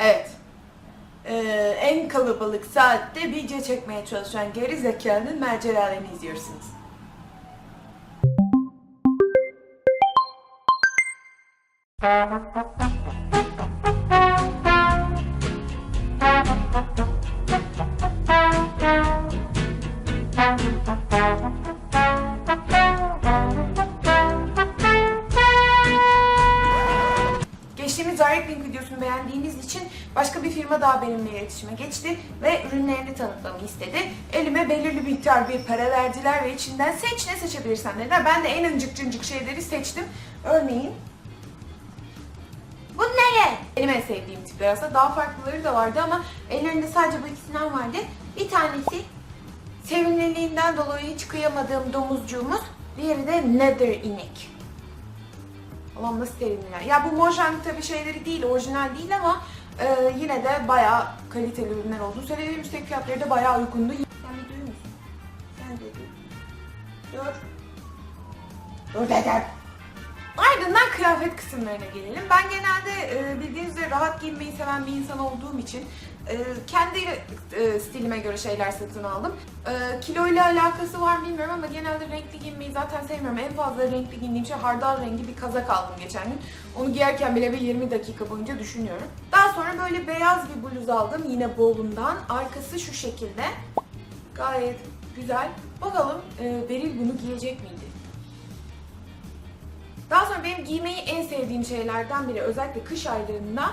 Evet. Ee, en kalabalık saatte video çekmeye çalışan geri zekanın maceralarını izliyorsunuz. Direct link videosunu beğendiğiniz için başka bir firma daha benimle iletişime geçti ve ürünlerini tanıtmamı istedi. Elime belirli bir miktar bir para verdiler ve içinden seç ne seçebilirsen dediler. Ben de en incik cincik şeyleri seçtim. Örneğin bu ne? Benim en sevdiğim tipler aslında. Daha farklıları da vardı ama ellerinde sadece bu ikisinden vardı. Bir tanesi sevimliliğinden dolayı hiç kıyamadığım domuzcuğumuz. Diğeri de nether inek. Allah'ım nasıl terimler. Ya bu Mojang tabii şeyleri değil, orijinal değil ama e, yine de bayağı kaliteli ürünler olduğunu söyleyeyim. Üstelik fiyatları da bayağı uygundu. Sen bir duyuyor musun? Sen de duy. Dur. Dur dedim. Ardından kıyafet kısımlarına gelelim. Ben genelde e, bildiğiniz üzere rahat giyinmeyi seven bir insan olduğum için e, kendi e, stilime göre şeyler satın aldım. E, kilo ile alakası var mı bilmiyorum ama genelde renkli giyinmeyi zaten sevmiyorum. En fazla renkli giyindiğim şey hardal rengi bir kazak aldım geçen gün. Onu giyerken bile bir 20 dakika boyunca düşünüyorum. Daha sonra böyle beyaz bir bluz aldım yine Bolun'dan. Arkası şu şekilde. Gayet güzel. Bakalım Beril bunu giyecek miydi? Daha sonra benim giymeyi en sevdiğim şeylerden biri özellikle kış aylarında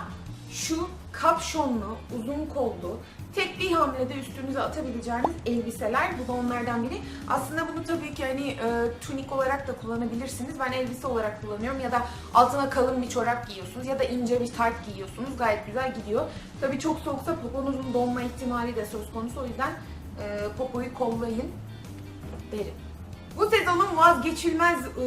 şu kapşonlu, uzun kollu, tek bir hamlede üstünüze atabileceğiniz elbiseler. Bu da onlardan biri. Aslında bunu tabii ki hani e, tunik olarak da kullanabilirsiniz. Ben elbise olarak kullanıyorum ya da altına kalın bir çorap giyiyorsunuz ya da ince bir tayt giyiyorsunuz. Gayet güzel gidiyor. Tabii çok soğuksa poponuzun donma ihtimali de söz konusu. O yüzden e, popoyu kollayın derim. Bu sezonun vazgeçilmez e,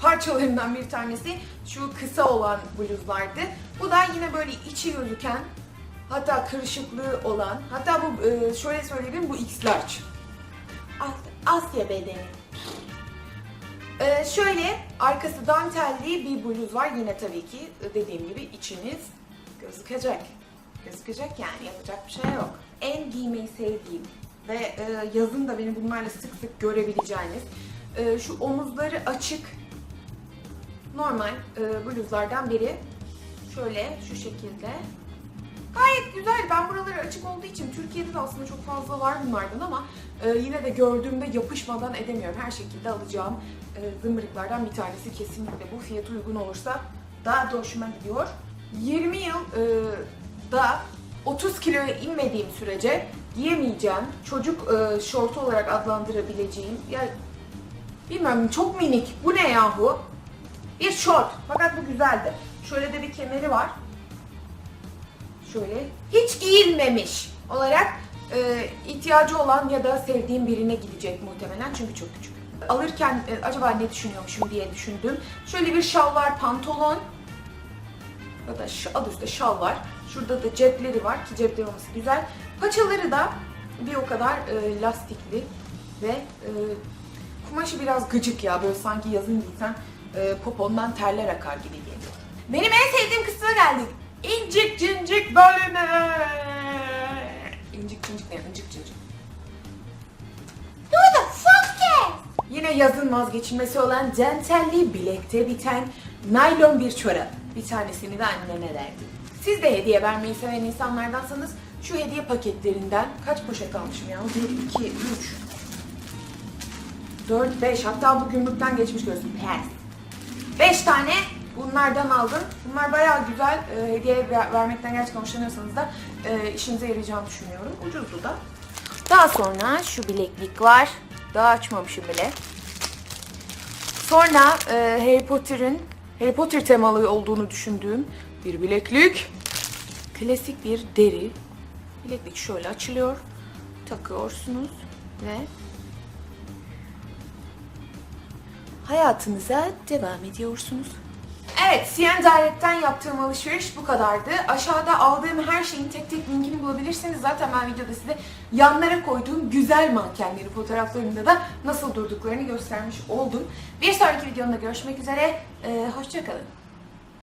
parçalarından bir tanesi şu kısa olan bluzlardı. Bu da yine böyle içi gözüken hatta kırışıklığı olan hatta bu e, şöyle söyleyeyim bu X large. As- Asya bedeni. E, şöyle arkası dantelli bir bluz var. Yine tabii ki e, dediğim gibi içiniz gözükecek. Gözükecek yani yapacak bir şey yok. En giymeyi sevdiğim ve e, yazın da beni bunlarla sık sık görebileceğiniz e, şu omuzları açık normal e, bluzlardan biri. Şöyle şu şekilde. Gayet güzel. Ben buraları açık olduğu için Türkiye'de de aslında çok fazla var bunlardan ama e, yine de gördüğümde yapışmadan edemiyorum. Her şekilde alacağım e, zımbırıklardan bir tanesi kesinlikle bu. Fiyat uygun olursa daha da hoşuma gidiyor. 20 yıl e, da 30 kiloya inmediğim sürece giyemeyeceğim çocuk e, şortu olarak adlandırabileceğim ya bilmiyorum çok minik bu ne yahu bir şort fakat bu güzeldi şöyle de bir kemeri var şöyle hiç giyilmemiş olarak e, ihtiyacı olan ya da sevdiğim birine gidecek muhtemelen çünkü çok küçük. Alırken e, acaba ne düşünüyormuşum diye düşündüm. Şöyle bir şal var, pantolon ya da adı üstte şal var. Şurada da cepleri var ki cepleri olması güzel. Paçaları da bir o kadar e, lastikli ve e, kumaşı biraz gıcık ya böyle sanki yazın giysen e, popondan terler akar gibi geliyor. Benim en sevdiğim kısma geldik. İncik cincik bölümü. İncik cincik ne? İncik cincik. Fuck cares? Yine yazın vazgeçilmesi olan dantelli bilekte biten naylon bir çorap. Bir tanesini de annene verdim. Siz de hediye vermeyi seven insanlardansanız şu hediye paketlerinden kaç poşet almışım ya? 1, 2, 3, 4, 5 hatta bu gümrükten geçmiş görsün. Pes. 5 tane bunlardan aldım. Bunlar bayağı güzel. E, hediye ver- vermekten gerçekten hoşlanıyorsanız da e, işinize yarayacağını düşünüyorum. Ucuzdu da. Daha sonra şu bileklik var. Daha açmamışım bile. Sonra e, Harry Potter'ın Harry Potter temalı olduğunu düşündüğüm bir bileklik. Klasik bir deri. Bileklik şöyle açılıyor. Takıyorsunuz ve hayatınıza devam ediyorsunuz. Evet, CN Direct'ten yaptığım alışveriş bu kadardı. Aşağıda aldığım her şeyin tek tek linkini bulabilirsiniz. Zaten ben videoda size yanlara koyduğum güzel mankenleri fotoğraflarında da nasıl durduklarını göstermiş oldum. Bir sonraki videomda görüşmek üzere. Ee, hoşçakalın.